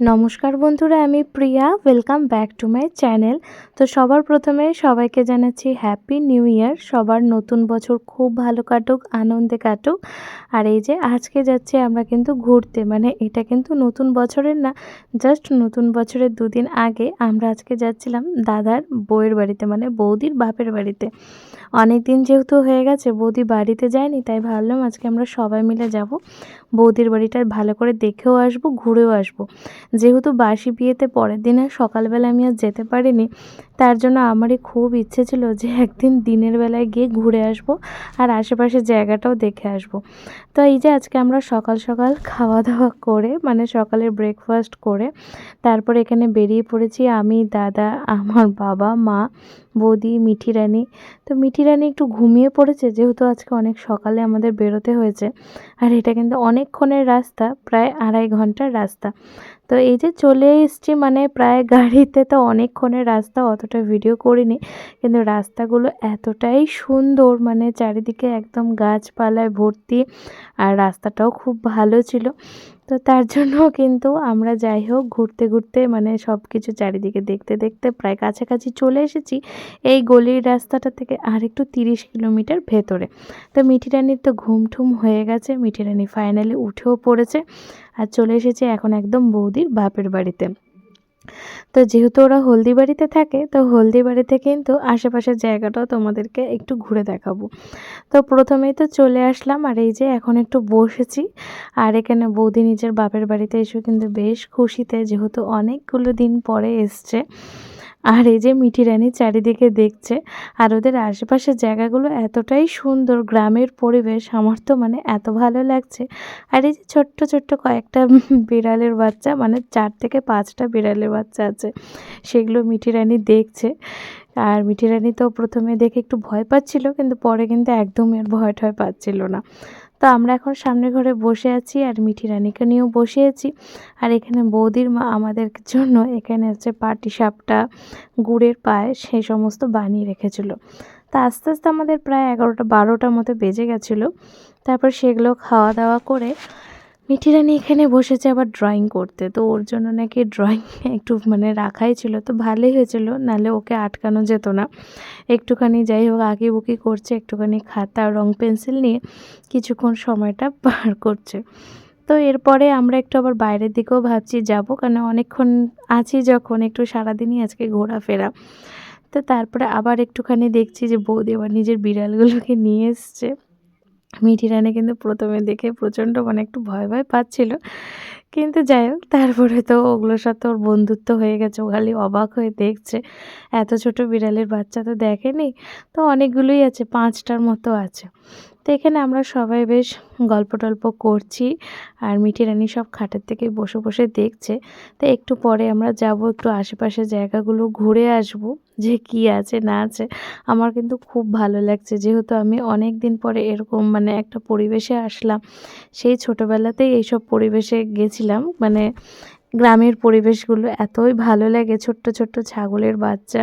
নমস্কার বন্ধুরা, আমি Priya. Welcome back to my channel তো সবার প্রথমে সবাইকে জানাচ্ছি হ্যাপি নিউ ইয়ার সবার নতুন বছর খুব ভালো কাটুক, আনন্দে কাটুক। আর এই যে আজকে যাচ্ছি আমরা কিন্তু ঘুরতে। মানে এটা কিন্তু নতুন বছরের না জাস্ট নতুন বছরের দুদিন আগে আমরা আজকে যাচ্ছিলাম দাদার বউয়ের বাড়িতে মানে বৌদির বাপের বাড়িতে। অনেক দিন যেহেতু হয়ে গেছে, বৌদি বাড়িতে যায়নি, তাই ভাবলাম আজকে আমরা সবাই মিলে যাব। বৌদির বাড়িটা ভালো করে দেখেও আসব, ঘুরেও আসব। যেহেতু বাসি বিয়েতে পরের দিন আর সকালবেলা আমি আর যেতে পারিনি তার জন্য আমারই খুব ইচ্ছে ছিল যে একদিন দিনের বেলায় গিয়ে ঘুরে আসব আর আশেপাশের জায়গাটাও দেখে আসব। তো এই যে আজকে আমরা সকাল সকাল খাওয়া দাওয়া করে মানে সকালের ব্রেকফাস্ট করে, তারপর এখানে বেরিয়ে পড়েছি আমি, দাদা, আমার বাবা, মা, বৌদি, মিঠি রানী। তো মিঠি রানী একটু ঘুমিয়ে পড়েছে, যেহেতু আজকে অনেক সকালে আমাদের বেরোতে হয়েছে। আর এটা কিন্তু অনেকক্ষণের রাস্তা, প্রায় আড়াই ঘণ্টার রাস্তা। তো এই যে চলে এসছি মানে প্রায় গাড়িতে তো অনেকক্ষণের রাস্তা, অতটা ভিডিও করিনি। কিন্তু রাস্তাগুলো এতটাই সুন্দর মানে চারিদিকে একদম গাছপালায় ভর্তি, আর রাস্তাটাও খুব ভালো ছিল। তো তার জন্য কিন্তু আমরা যাই হোক ঘুরতে ঘুরতে মানে সব কিছু চারিদিকে দেখতে দেখতে প্রায় কাছাকাছি চলে এসেছি এই গলির রাস্তাটা থেকে আর একটু তিরিশ কিলোমিটার ভেতরে। তো মিঠিরানির তো ঘুম ঠুম হয়ে গেছে মিঠিরানি ফাইনালি উঠেও পড়েছে আর চলে এসেছে এখন একদম বৌদির বাপের বাড়িতে। তো যেহেতু ওরা হলদিবাড়িতে থাকে, তো হলদিবাড়িতে কিন্তু আশেপাশের জায়গাটাও তোমাদেরকে একটু ঘুরে দেখাবো। তো প্রথমেই তো চলে আসলাম, আর এই যে এখন একটু বসেছি, আর এখানে বৌদি নিজের বাপের বাড়িতে এসেও কিন্তু বেশ খুশিতে, যেহেতু অনেকগুলো দিন পরে এসছে। আর এই যে মিঠি রানী চারিদিকে দেখছে, আর ওদের আশেপাশের জায়গাগুলো এতটাই সুন্দর, গ্রামের পরিবেশ, আমার তো মানে এত ভালো লাগছে। আর এই যে ছোট্ট ছোট্ট কয়েকটা বিড়ালের বাচ্চা মানে চার থেকে পাঁচটা বিড়ালের বাচ্চা আছে, সেগুলো মিঠি রানী দেখছে। আর মিঠি রানী তো প্রথমে দেখে একটু ভয় পাচ্ছিল, কিন্তু পরে কিন্তু একদমই আর ভয় ঠয় পাচ্ছিল না। তো আমরা এখন সামনে ঘরে বসে আছি আর মিঠি রানীকে নিয়েও বসে আছি। আর এখানে বৌদির মা আমাদের জন্য এখানে হচ্ছে পাটি সাপটা, গুড়ের পায়ে সেই সমস্ত বানিয়ে রেখেছিল। তা আস্তে আস্তে আমাদের প্রায় এগারোটা বারোটার মতো বেজে গেছিল। তারপর সেগুলো খাওয়া দাওয়া করে মিঠি রানী এখানে বসেছে আবার ড্রয়িং করতে, তো ওর জন্য নাকি ড্রয়িং একটু মানে রাখাই ছিল, তো ভালোই হয়েছিল নালে ওকে আটকানো যেত না। একটুখানি যাই হোক আঁকি বুকি করছে, একটুখানি খাতা, রং পেন্সিল নিয়ে কিছুক্ষণ সময়টা পার করছে। তো এরপরে আমরা একটু আবার বাইরের দিকেও ভাবছি যাব, কারণ অনেকক্ষণ আছি যখন, একটু সারাদিনই আজকে ঘোরাফেরা। তো তারপরে আবার একটুখানি দেখছি যে বৌদি আবার নিজের বিড়ালগুলোকে নিয়ে এসছে। মিঠি রানী কিন্তু প্রথমে দেখে প্রচণ্ড মানে একটু ভয় ভয় পাচ্ছিল। কিন্তু যাই হোক, তারপরে তো ওগুলোর সাথে ওর বন্ধুত্ব হয়ে গেছে, ও খালি অবাক হয়ে দেখছে। এত ছোট বিড়ালের বাচ্চা তো দেখেনি। তো অনেকগুলোই আছে, পাঁচটার মতো আছে। তো এখানে আমরা সবাই বেশ গল্প টল্প করছি আর মিঠি রানী সব খাটের থেকে বসে বসে দেখছে। তো একটু পরে আমরা যাব, একটু আশেপাশে জায়গাগুলো ঘুরে আসব যে কি আছে, না আছে। আমার কিন্তু খুব ভালো লাগছে। যেহেতু আমি অনেক দিন পরে এরকম মানে একটা পরিবেশে আসলাম, সেই ছোটোবেলাতেই এইসব পরিবেশে গেছিলাম। মানে গ্রামের পরিবেশগুলো এতই ভালো লাগে, ছোট্ট ছোট্ট ছাগলের বাচ্চা।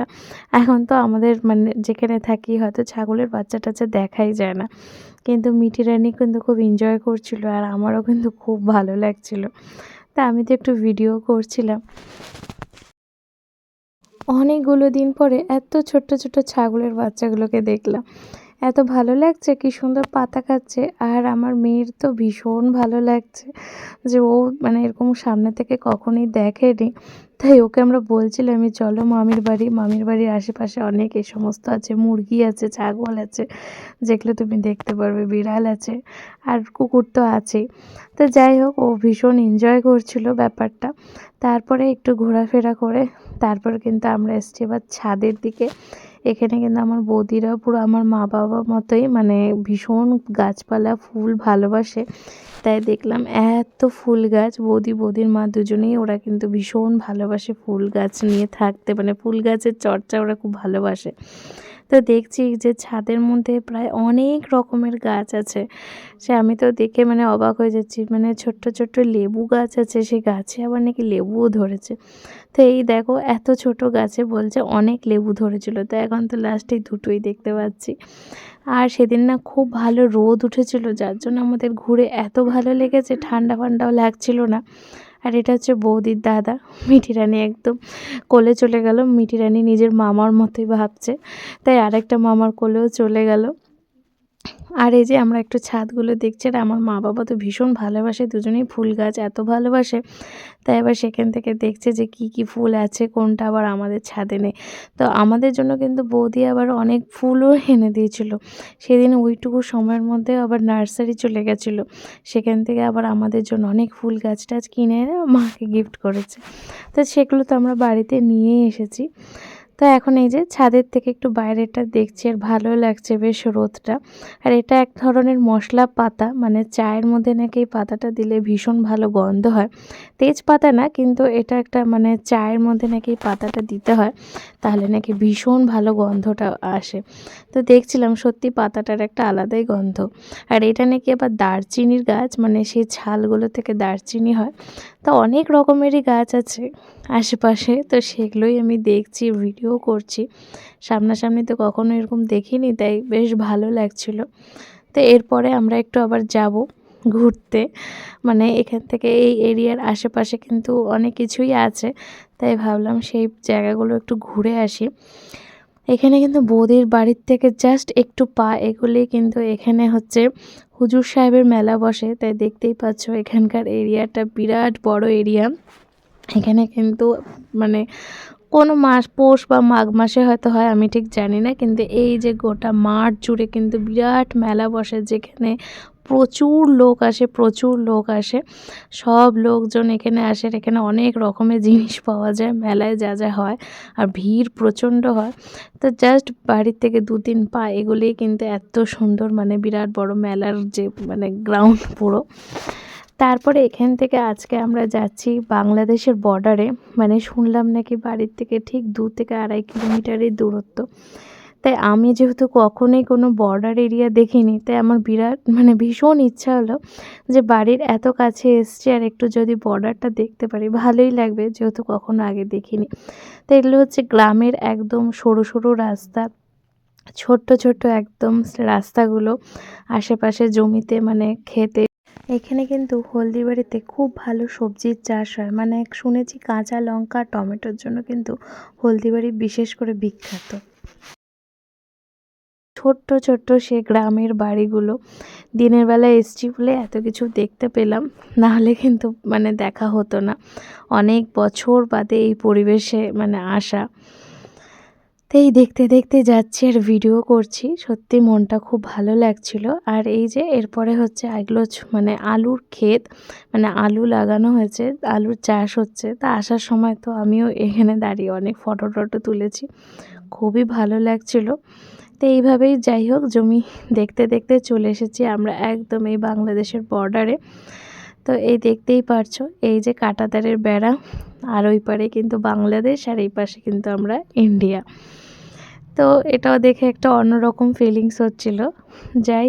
এখন তো আমাদের মানে যেখানে থাকি হয়তো ছাগলের বাচ্চা টাচ্চা দেখাই যায় না। কিন্তু মিঠি রানী কিন্তু খুব এনজয় করছিল আর আমারও কিন্তু খুব ভালো লাগছিল। তা আমি তো একটু ভিডিও করছিলাম। অনেকগুলো দিন পরে এত ছোট্ট ছোট্ট ছাগলের বাচ্চাগুলোকে দেখলাম। এত ভালো লাগছে, কি সুন্দর পাতা খাচ্ছে। আর আমার মেয়ের তো ভীষণ ভালো লাগছে যে ও মানে এরকম সামনে থেকে কখনই দেখেনি। তাই ওকে আমরা বলছিলাম চলো মামির বাড়ি, মামির বাড়ির আশেপাশে অনেক এই সমস্ত আছে, মুরগি আছে, ছাগল আছে, যেগুলো তুমি দেখতে পারবে, বিড়াল আছে, আর কুকুর তো আছেই। তো যাই হোক, ও ভীষণ এনজয় করছিল ব্যাপারটা। তারপরে একটু ঘোরাফেরা করে, তারপর কিন্তু আমরা এসছি এবার ছাদের দিকে। এখানে কিন্তু আমার বৌদিরা পুরো আমার মা বাবার মতোই মানে ভীষণ গাছপালা, ফুল ভালোবাসে। তাই দেখলাম এত ফুল গাছ, বৌদি, বৌদির মা দুজনেই ওরা কিন্তু ভীষণ ভালোবাসে ফুল গাছ নিয়ে থাকতে। মানে ফুল গাছের চর্চা ওরা খুব ভালোবাসে। তো দেখছি যে ছাদের মধ্যে প্রায় অনেক রকমের গাছ আছে। সে আমি তো দেখে মানে অবাক হয়ে যাচ্ছি। মানে ছোট্ট ছোট্ট লেবু গাছ আছে সেই গাছে আবার নাকি লেবুও ধরেছে। তো এই দেখো, এত ছোট গাছে বলছে অনেক লেবু ধরেছিল। তো এখন তো লাস্টে দুটোই দেখতে পাচ্ছি। আর সেদিন না খুব ভালো রোদ উঠেছিল, যার জন্য আমাদের ঘুরে এত ভালো লেগেছে, ঠান্ডা ফান্ডাও লাগছিল না। আর এটা হচ্ছে বৌদির দাদা মিঠি রানী একদম। কোলে চলে গেল মিঠি রানী নিজের মামার মতোই ভাবছে। তাই আরেকটা মামার কোলেও চলে গেল। আর এই যে আমরা একটু ছাদগুলো দেখছি আর আমার মা বাবা তো ভীষণ ভালোবাসে, দুজনেই ফুল গাছ এত ভালোবাসে। তাই এবার সেখান থেকে দেখছে যে কি কি ফুল আছে, কোনটা আবার আমাদের ছাদে নেই। তো আমাদের জন্য কিন্তু বৌদি আবার অনেক ফুলও এনে দিয়েছিল। সেদিন ওইটুকু সময়ের মধ্যে আবার নার্সারি চলে গেছিল। সেখান থেকে আবার আমাদের জন্য অনেক ফুল গাছ টাছ কিনে এনে মাকে গিফট করেছে। তো সেগুলো তো আমরা বাড়িতে নিয়েই এসেছি। তো এখন এই যে ছাদের থেকে একটু বাইরেটা দেখছি আর ভালো লাগছে বেশ রোদটা। আর এটা এক ধরনের মশলা পাতা মানে চায়ের মধ্যে নাকি এই পাতাটা দিলে ভীষণ ভালো গন্ধ হয়। তেজপাতা না, কিন্তু এটা একটা মানে চায়ের মধ্যে নাকি এই পাতাটা দিতে হয়, তাহলে নাকি ভীষণ ভালো গন্ধটা আসে। তো দেখছিলাম সত্যি পাতাটার একটা আলাদাই গন্ধ। আর এটা নাকি আবার দারচিনির গাছ মানে সেই ছালগুলো থেকে দারচিনি হয়। তো অনেক রকমেরই গাছ আছে। আশেপাশে, তো সেগুলোই আমি দেখছি ভিডিও করছি। সামনাসামনি তো কখনো এরকম দেখিনি, তাই বেশ ভালো লাগছিল। তো এরপরে আমরা একটু আবার যাব ঘুরতে। মানে এখান থেকে এই এরিয়ার আশেপাশে কিন্তু অনেক কিছুই আছে, তাই ভাবলাম সেই জায়গাগুলো একটু ঘুরে আসি। এখানে কিন্তু বৌদির বাড়ির থেকে জাস্ট একটু পা এগুলি কিন্তু এখানে হচ্ছে হুজুর সাহেবের মেলা বসে, তাই দেখতেই পাচ্ছ এখানকার এরিয়াটা বিরাট বড় এরিয়া। এখানে কিন্তু মানে কোনো মাস, পৌষ বা মাঘ মাসে হয়তো হয়, আমি ঠিক জানি না। কিন্তু এই যে গোটা মাঠ জুড়ে কিন্তু বিরাট মেলা বসে, যেখানে প্রচুর লোক আসে, প্রচুর লোক আসে। সব লোকজন এখানে আসে এখানে অনেক রকমের জিনিস পাওয়া যায়, মেলায় যা যা হয়, আর ভিড় প্রচণ্ড হয়। তো জাস্ট বাড়ির থেকে দু তিন পা এগুলিই কিন্তু এত সুন্দর মানে বিরাট বড় মেলার যে মানে গ্রাউন্ড পুরো। তারপরে এখান থেকে আজকে আমরা যাচ্ছি বাংলাদেশের বর্ডারে মানে শুনলাম নাকি বাড়ির থেকে ঠিক দু থেকে আড়াই কিলোমিটারের দূরত্ব। তাই আমি যেহেতু কখনোই কোনো বর্ডার এরিয়া দেখিনি, তাই আমার বিরাট মানে ভীষণ ইচ্ছা হলো যে বাড়ির এত কাছে এসছি আর একটু যদি বর্ডারটা দেখতে পারি, ভালোই লাগবে যেহেতু কখনো আগে দেখিনি। তো এগুলো হচ্ছে গ্রামের একদম সরু সরু রাস্তা, ছোট্ট ছোট্ট একদম রাস্তাগুলো। আশেপাশে জমিতে মানে খেতে এখানে কিন্তু হলদিবাড়িতে খুব ভালো সবজির চাষ হয়। মানে শুনেছি কাঁচা লঙ্কা, টমেটোর জন্য কিন্তু হলদিবাড়ি বিশেষ করে বিখ্যাত। ছোট্ট ছোট্ট সে গ্রামের বাড়িগুলো। দিনের বেলা এসছি বলে এত কিছু দেখতে পেলাম নাহলে কিন্তু মানে দেখা হতো না। অনেক বছর বাদে এই পরিবেশে মানে আসা। এই দেখতে দেখতে যাচ্ছি আর ভিডিও করছি। সত্যি মনটা খুব ভালো লাগছিল। আর এই যে এরপরে হচ্ছে এগুলো মানে আলুর ক্ষেত মানে আলু লাগানো হয়েছে, আলুর চাষ হচ্ছে। তা আসার সময় তো আমিও এখানে দাঁড়িয়ে অনেক ফটো টটো তুলেছি। খুবই ভালো লাগছিল। তো এইভাবেই যাই হোক, জমি দেখতে দেখতে চলে এসেছি আমরা একদম এই বাংলাদেশের বর্ডারে তো এই দেখতেই পারছ, এই যে কাটাতারের বেড়া, আর ওই পারে কিন্তু বাংলাদেশ, আর এই পাশে কিন্তু আমরা ইন্ডিয়া তো এটাও দেখে একটা অন্যরকম ফিলিংস হচ্ছিল। যাই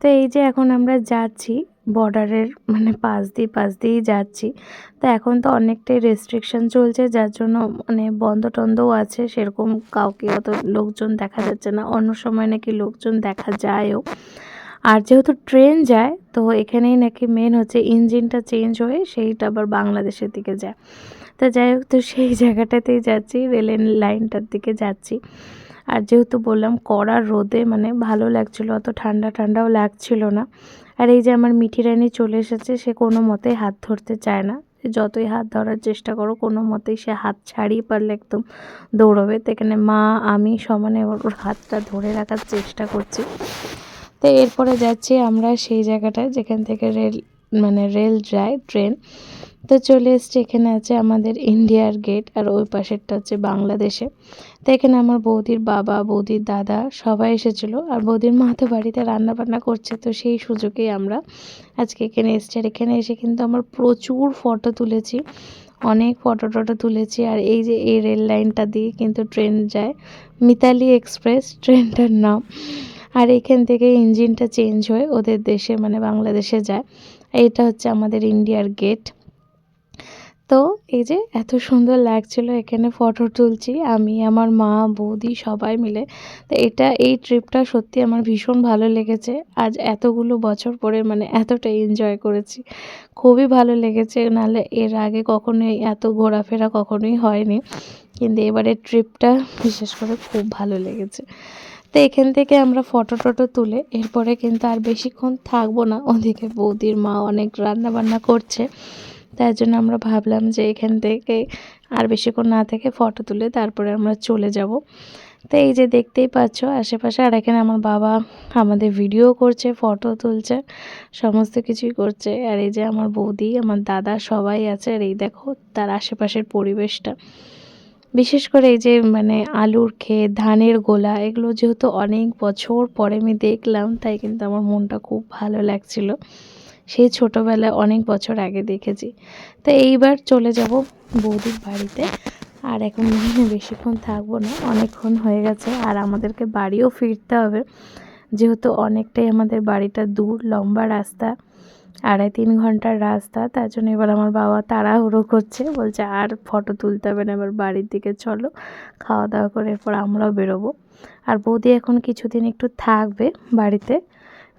তো এই যে এখন আমরা যাচ্ছি বর্ডারের মানে পাশ দিয়ে, পাশ দিয়েই যাচ্ছি, তো এখন তো অনেকটাই রেস্ট্রিকশন চলছে, যার জন্য মানে বন্ধ টন্ধও আছে, সেরকম কাউকে অত লোকজন দেখা যাচ্ছে না, অন্য সময় নাকি লোকজন দেখা যায়ও। আর যেহেতু ট্রেন যায়, তো এখানেই নাকি মেন হচ্ছে ইঞ্জিনটা চেঞ্জ হয়ে সেইটা আবার বাংলাদেশের দিকে যায়। তো যাই হোক, তো সেই জায়গাটাতেই যাচ্ছি রেলের লাইনটার দিকে যাচ্ছি। আর যেহেতু বললাম কড়া রোদে মানে ভালো লাগছিল, অত ঠান্ডা ঠান্ডাও লাগছিল না। আর এই যে আমার মিঠি রানী চলে এসেছে, সে কোনো মতেই হাত ধরতে চায় না। যতই হাত ধরার চেষ্টা করো, কোনো মতেই সে হাত ছাড়িয়ে পারলে একদম দৌড়বে। তো এখানে মা, আমি সমানে ওর হাতটা ধরে রাখার চেষ্টা করছি। তো এরপরে যাচ্ছি আমরা সেই জায়গাটায়, যেখান থেকে রেল মানে রেল যায়, ট্রেন। তো চলে এসছে, এখানে আছে আমাদের ইন্ডিয়ার গেট আর ওই পাশেরটা হচ্ছে বাংলাদেশে। তো এখানে আমার বৌদির বাবা, বৌদির দাদা সবাই এসেছিল আর বৌদির মা তো বাড়িতে রান্না বান্না করছে, তো সেই সুযোগেই আমরা আজকে এখানে এসছি। আর এখানে এসে কিন্তু আমার প্রচুর ফটো তুলেছি, অনেক ফটো টটো তুলেছি। আর এই যে এই রেল লাইনটা দিয়ে কিন্তু ট্রেন যায়, মিতালি এক্সপ্রেস, ট্রেনটার নাম। আর এখান থেকে ইঞ্জিনটা চেঞ্জ হয়ে ওদের দেশে মানে বাংলাদেশে যায়। এটা হচ্ছে আমাদের ইন্ডিয়ার গেট। তো এই যে এত সুন্দর লাগছিল এখানে ফটো তুলছি, আমি, আমার মা, বৌদি সবাই মিলে। তো এটা, এই ট্রিপটা সত্যি আমার ভীষণ ভালো লেগেছে। আজ এতগুলো বছর পরে মানে এতটা এনজয় করেছি। খুবই ভালো লেগেছে, নাহলে এর আগে কখনোই এত ঘোরাফেরা কখনোই হয়নি। কিন্তু এবারের ট্রিপটা বিশেষ করে খুব ভালো লেগেছে। তো এখান থেকে আমরা ফটো টটো তুলে এরপরে কিন্তু আর বেশিক্ষণ থাকব না। ওদিকে বৌদির মা অনেক রান্না বান্না করছে। তাই জন্য আমরা ভাবলাম যে এখান থেকে আর বেশিক্ষণ না থেকে ফটো তুলে তারপরে আমরা চলে যাব। তো এই যে দেখতেই পাচ্ছ আশেপাশে আর এখানে আমার বাবা আমাদের ভিডিও করছে, ফটো তুলছে, সমস্ত কিছুই করছে। আর এই যে আমার বৌদি, আমার দাদা সবাই আছে। আর এই দেখো তার আশেপাশের পরিবেশটা। বিশেষ করে এই যে মানে আলুর ক্ষেত, ধানের গোলা, এগুলো যেহেতু অনেক বছর পরে আমি দেখলাম, তাই কিন্তু আমার মনটা খুব ভালো লাগছিল। সেই ছোটোবেলায় অনেক বছর আগে দেখেছি। তো এইবার চলে যাব বৌদির বাড়িতে। আর এখন বেশিক্ষণ থাকব না, অনেকক্ষণ হয়ে গেছে আর আমাদেরকে বাড়িও ফিরতে হবে। যেহেতু অনেকটাই আমাদের বাড়িটা দূর, লম্বা রাস্তা। আড়াই তিন ঘণ্টার রাস্তা, তার জন্য এবার আমার বাবা তাড়াহুড়ো করছে, বলছে, আর ফটো তুলতে হবে না, এবার বাড়ির দিকে চলো খাওয়া দাওয়া করে এরপর আমরাও বেরোবো। আর বৌদি এখন কিছুদিন একটু থাকবে বাড়িতে,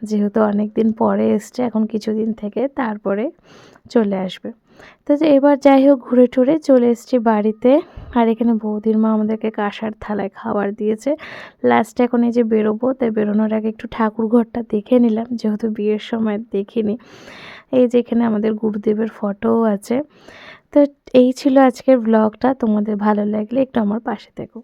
যেহেতু অনেক দিন পরে এসছে, এখন কিছুদিন থেকে তারপরে চলে আসবে। তো এবার যাই হোক ঘুরে টুরে চলে এসছি বাড়িতে। আর এখানে বৌদির মা আমাদেরকে কাঁসার থালায় খাবার দিয়েছে। লাস্টে এখন এই যে বেরোবো তাই বেরোনোর আগে একটু ঠাকুর ঘরটা দেখে নিলাম, যেহেতু বিয়ের সময় দেখিনি। এই যে এখানে আমাদের গুরুদেবের ফটোও আছে। তো এই ছিল আজকের ব্লগটা তোমাদের ভালো লাগলে একটু আমার পাশে থেকো।